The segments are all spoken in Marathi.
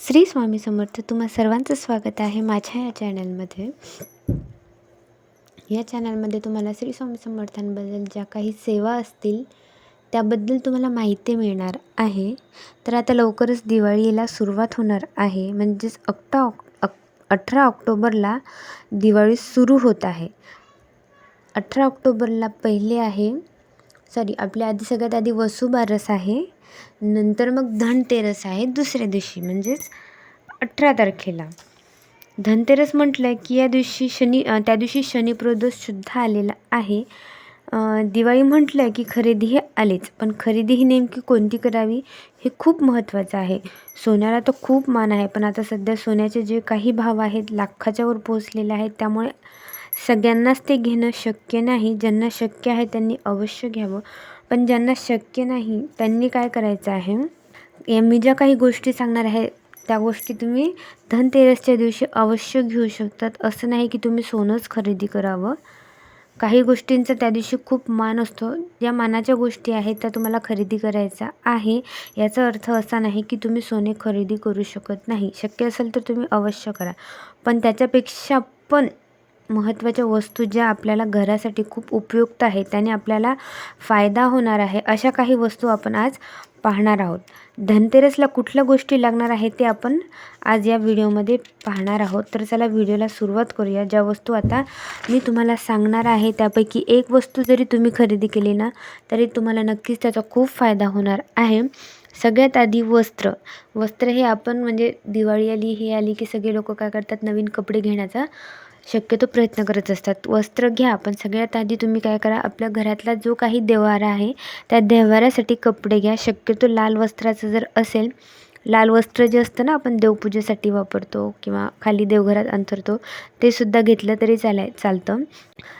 श्री स्वामी समर्थ तुम्हा सर्वांचं स्वागत आहे माझ्या या चॅनलमध्ये या चॅनलमध्ये तुम्हाला श्री स्वामी समर्थांबद्दल ज्या काही सेवा असतील त्याबद्दल तुम्हाला माहिती मिळणार आहे. तर आता लवकरच दिवाळीला सुरुवात होणार आहे. म्हणजेच अक्टा ऑक अक अठरा ऑक्टोबरला दिवाळी सुरू होत आहे. अठरा ऑक्टोबरला पहिले आहे सॉरी आपल्या आधी सगळ्यात आधी वसुबारस आहे. नंतर मग धनतेरस आहे दुसऱ्या दिवशी म्हणजेच अठरा तारखेला. धनतेरस म्हटलं की या दिवशी शनी त्या दिवशी शनिप्रदोषसुद्धा आलेला आहे. दिवाळी म्हटलं की खरेदी हे आलीच पण खरेदी ही नेमकी कोणती करावी हे खूप महत्त्वाचं आहे. सोन्याला तर खूप मान आहे पण आता सध्या सोन्याचे जे काही भाव आहेत लाखाच्या वर पोहोचलेले आहेत त्यामुळे सगळ्यांनाच ते घेणं शक्य नाही. ज्यांना शक्य आहे त्यांनी अवश्य घ्यावं. पण ज्यांना शक्य नाही त्यांनी काय करायचं आहे? या मी ज्या काही गोष्टी सांगणार आहे त्या गोष्टी तुम्ही धनतेरसच्या दिवशी अवश्य घेऊ शकतात. असं नाही की तुम्ही सोनंच खरेदी करावं. काही गोष्टींचा त्या दिवशी खूप मान असतो. ज्या मानाच्या गोष्टी आहेत त्या तुम्हाला खरेदी करायचा आहे. याचा अर्थ असा नाही की तुम्ही सोने खरेदी करू शकत नाही. शक्य असेल तर तुम्ही अवश्य करा. पण त्याच्यापेक्षा पण महत्त्वाच्या वस्तू ज्या आपल्याला घरासाठी खूप उपयुक्त आहेत त्याने आपल्याला फायदा होणार आहे अशा काही वस्तू आपण आज पाहणार आहोत. धनतेरसला कुठल्या गोष्टी लागणार आहे ते आपण आज या व्हिडिओमध्ये पाहणार आहोत. तर चला व्हिडिओला सुरुवात करूया. ज्या वस्तू आता मी तुम्हाला सांगणार आहे त्यापैकी एक वस्तू जरी तुम्ही खरेदी केली ना तरी तुम्हाला नक्कीच त्याचा खूप फायदा होणार आहे. सगळ्यात आधी वस्त्र. वस्त्र हे आपण म्हणजे दिवाळी आली हे आली की सगळे लोक काय करतात? नवीन कपडे घेण्याचा शक्यतो प्रयत्न करत असतात. वस्त्र घ्या पण सगळ्यात आधी तुम्ही काय करा आपल्या घरातला जो काही देवारा आहे त्या देवाऱ्यासाठी कपडे घ्या. शक्यतो लाल वस्त्राचं जर असेल लाल वस्त्र जे असतं ना आपण देवपूजेसाठी वापरतो किंवा खाली देवघरात अंतरतो ते सुद्धा घेतलं तरी चालाय चालतं.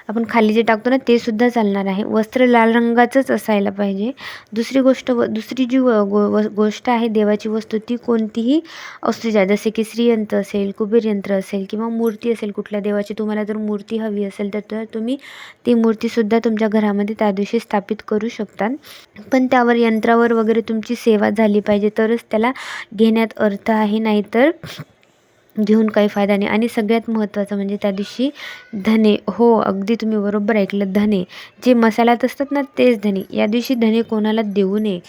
आपण खाली जे टाकतो ना ते सुद्धा चालणार आहे. वस्त्र लाल रंगाचंच असायला पाहिजे. दुसरी गोष्ट व दुसरी जी व गो व गोष्ट आहे देवाची वस्तू ती कोणतीही असू द्या. जसे की श्रीयंत्र असेल कुबेर यंत्र असेल किंवा मूर्ती असेल कुठल्या देवाची तुम्हाला जर मूर्ती हवी असेल तर तर तुम्ही ती मूर्तीसुद्धा तुमच्या घरामध्ये त्या दिवशी स्थापित करू शकता. पण त्यावर यंत्रावर वगैरे तुमची सेवा झाली पाहिजे तरच त्याला घेण्यात अर्थ आहे नाहीतर घेऊन काही फायदा नाही. आणि सगळ्यात महत्त्वाचं म्हणजे त्या दिवशी धने. हो अगदी तुम्ही बरोबर ऐकलं. धने. जे मसाल्यात असतात ना तेच धने. या दिवशी धने कोणाला देऊ नये.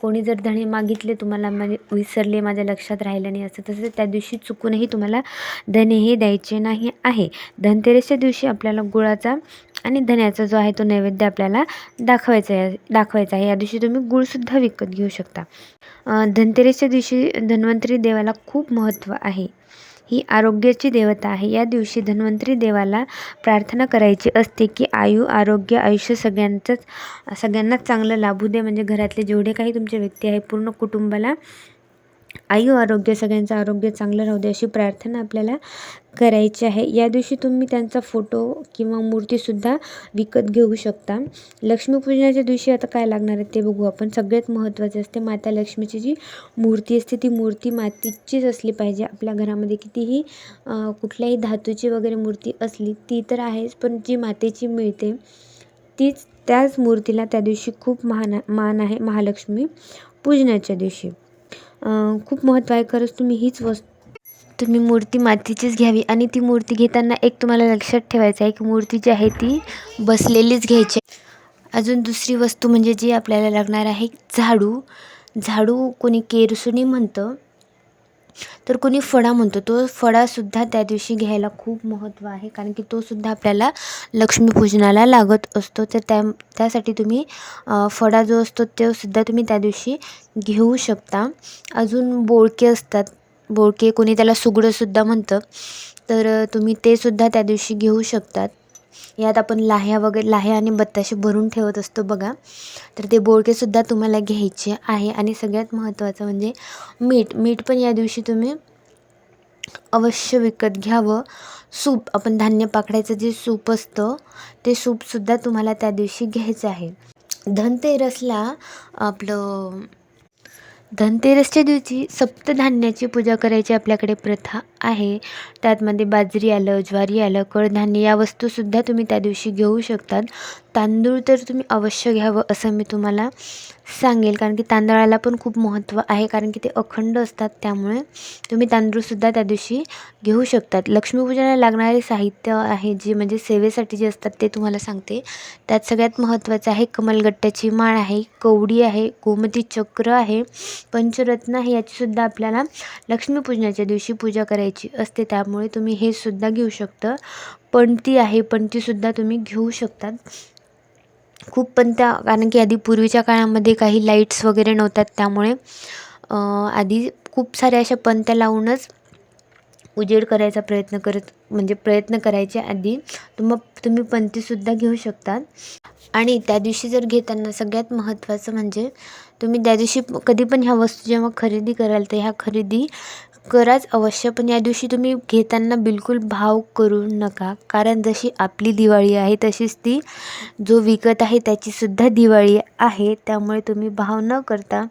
कोणी जर धणे मागितले तुम्हाला म्हणजे विसरले माझ्या लक्षात राहिलं नाही असं तसं त्या दिवशी चुकूनही तुम्हाला धने हे द्यायचे नाही आहे. धनतेरसच्या दिवशी आपल्याला गुळाचा आणि धन्याचा जो आहे तो नैवेद्य आपल्याला दाखवायचा आहे दाखवायचा आहे. या दिवशी तुम्ही गुळसुद्धा विकत घेऊ शकता. अं, धनतेरसच्या दिवशी धन्वंतरी देवाला खूप महत्त्व आहे. ही आरोग्याची देवता आहे. या दिवशी धन्वंतरी देवाला प्रार्थना करायची असते की आयु आरोग्य आयुष्य सगळ्यांचंच सगळ्यांनाच चांगलं लाभू दे. म्हणजे घरातले जेवढे काही तुमचे व्यक्ती आहे पूर्ण कुटुंबाला आयु हो, आरोग्य सगळ्यांचं आरोग्य चांगलं राहू दे अशी प्रार्थना आपल्याला करायची आहे. या दिवशी तुम्ही त्यांचा फोटो किंवा मूर्तीसुद्धा विकत घेऊ शकता. लक्ष्मीपूजनाच्या दिवशी आता काय लागणार आहे ते बघू आपण. सगळ्यात महत्त्वाचे असते माता लक्ष्मीची जी मूर्ती असते ती मूर्ती मातीचीच असली पाहिजे. आपल्या घरामध्ये कितीही कुठल्याही धातूची वगैरे मूर्ती असली ती तर आहेच पण जी मातेची मिळते तीच त्याच मूर्तीला त्या दिवशी खूप महान मान आहे महालक्ष्मी पूजनाच्या दिवशी. खूप महत्त्व आहे. खरंच तुम्ही हीच वस्तू तुम्ही मूर्ती मातीचीच घ्यावी आणि ती मूर्ती घेताना एक तुम्हाला लक्षात ठेवायचं आहे की मूर्ती जी आहे ती बसलेलीच घ्यायची. अजून दुसरी वस्तू म्हणजे जी आपल्याला लागणार आहे झाडू. झाडू कोणी केरसुणी म्हणतं. तर कोणी फळा म्हणतो तो फळासुद्धा त्या दिवशी घ्यायला खूप महत्त्व आहे. कारण की तोसुद्धा आपल्याला लक्ष्मीपूजनाला लागत असतो. तर त्या त्यासाठी तुम्ही फळा जो असतो तो सुद्धा तुम्ही त्या दिवशी घेऊ शकता. अजून बोळके असतात. बोळके कोणी त्याला सुगडंसुद्धा म्हणतं. तर तुम्ही तेसुद्धा त्या दिवशी घेऊ शकतात. यात आपण लाह्या वगैरे लाह्या आणि बत्ताशे भरून ठेवत असतो बघा. तर ते बोळकेसुद्धा तुम्हाला घ्यायचे आहे. आणि सगळ्यात महत्त्वाचं म्हणजे मीठ. मीठ पण या दिवशी तुम्ही अवश्य विकत घ्यावं. सूप आपण धान्य पाकडायचं जे सूप असतं ते सूपसुद्धा तुम्हाला त्या दिवशी घ्यायचं आहे. धनतेरसला आपलं धनतेरसच्या दिवशी सप्तधान्याची पूजा करायची आपल्याकडे प्रथा आहे. त्यातमध्ये बाजरी आलं ज्वारी आलं कडधान्य या वस्तूसुद्धा तुम्ही त्या दिवशी घेऊ शकतात. तांदूळ तर तुम्ही अवश्य घ्यावं असं मी तुम्हाला सांगेल. कारण की तांदळाला पण खूप महत्त्व आहे. कारण की ते अखंड असतात. त्यामुळे तुम्ही तांदूळसुद्धा त्या दिवशी घेऊ शकतात. लक्ष्मीपूजनाला लागणारे साहित्य आहे जे म्हणजे सेवेसाठी जे असतात ते तुम्हाला सांगते. त्यात सगळ्यात महत्त्वाचं आहे कमलगट्ट्याची माळ आहे कवडी आहे गोमती चक्र आहे पंचरत्न आहे. याचीसुद्धा आपल्याला लक्ष्मीपूजनाच्या दिवशी पूजा करायची असते. त्यामुळे तुम्ही हे सुद्धा घेऊ शकता. पणती आहे. पणतीसुद्धा तुम्ही घेऊ शकतात. खूप पण त्या कारण की आधी पूर्वीच्या काळामध्ये काही लाईट्स वगैरे नव्हत्यात त्यामुळे आधी खूप साऱ्या अशा पणत्या लावूनच उजेड करायचा प्रयत्न करत म्हणजे प्रयत्न करायचे आधी. तुम तुम्ही पणतीसुद्धा घेऊ शकतात. आणि त्या दिवशी जर घेताना सगळ्यात महत्त्वाचं म्हणजे तुम्ही त्या दिवशी कधी पण ह्या वस्तू जेव्हा खरेदी कराल तर ह्या खरेदी कराच अवश्य पण या दिवशी तुम्ही घेताना बिलकुल भाव करू नका. कारण जशी आपली दिवाळी आहे तशीच ती जो विकत आहे त्याचीसुद्धा दिवाळी आहे. त्यामुळे तुम्ही भाव न करता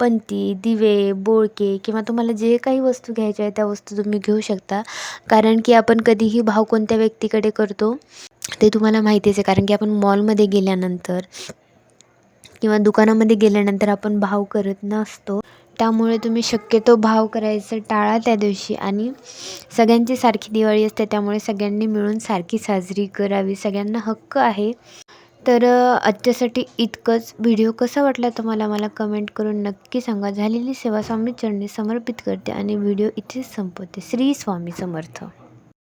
पणती दिवे बोळके किंवा तुम्हाला जे काही वस्तू घ्यायच्या आहे त्या वस्तू तुम्ही घेऊ शकता. कारण की आपण कधीही भाव कोणत्या व्यक्तीकडे करतो ते तुम्हाला माहितीच आहे. कारण की आपण मॉलमध्ये गेल्यानंतर किंवा दुकानामध्ये गेल्यानंतर आपण भाव करत नसतो. त्यामुळे तुम्ही शक्यतो भाव करायचं टाळा त्या दिवशी आणि सगळ्यांची सारखी दिवाळी असते त्यामुळे सगळ्यांनी मिळून सारखी साजरी करावी. सगळ्यांना हक्क आहे. तर आजच्यासाठी इतकंच. व्हिडिओ कसा वाटला तुम्हाला मला कमेंट करून नक्की सांगा. झालेली सेवा स्वामी चरणी समर्पित करते आणि व्हिडिओ इथेच संपवते. श्री स्वामी समर्थ.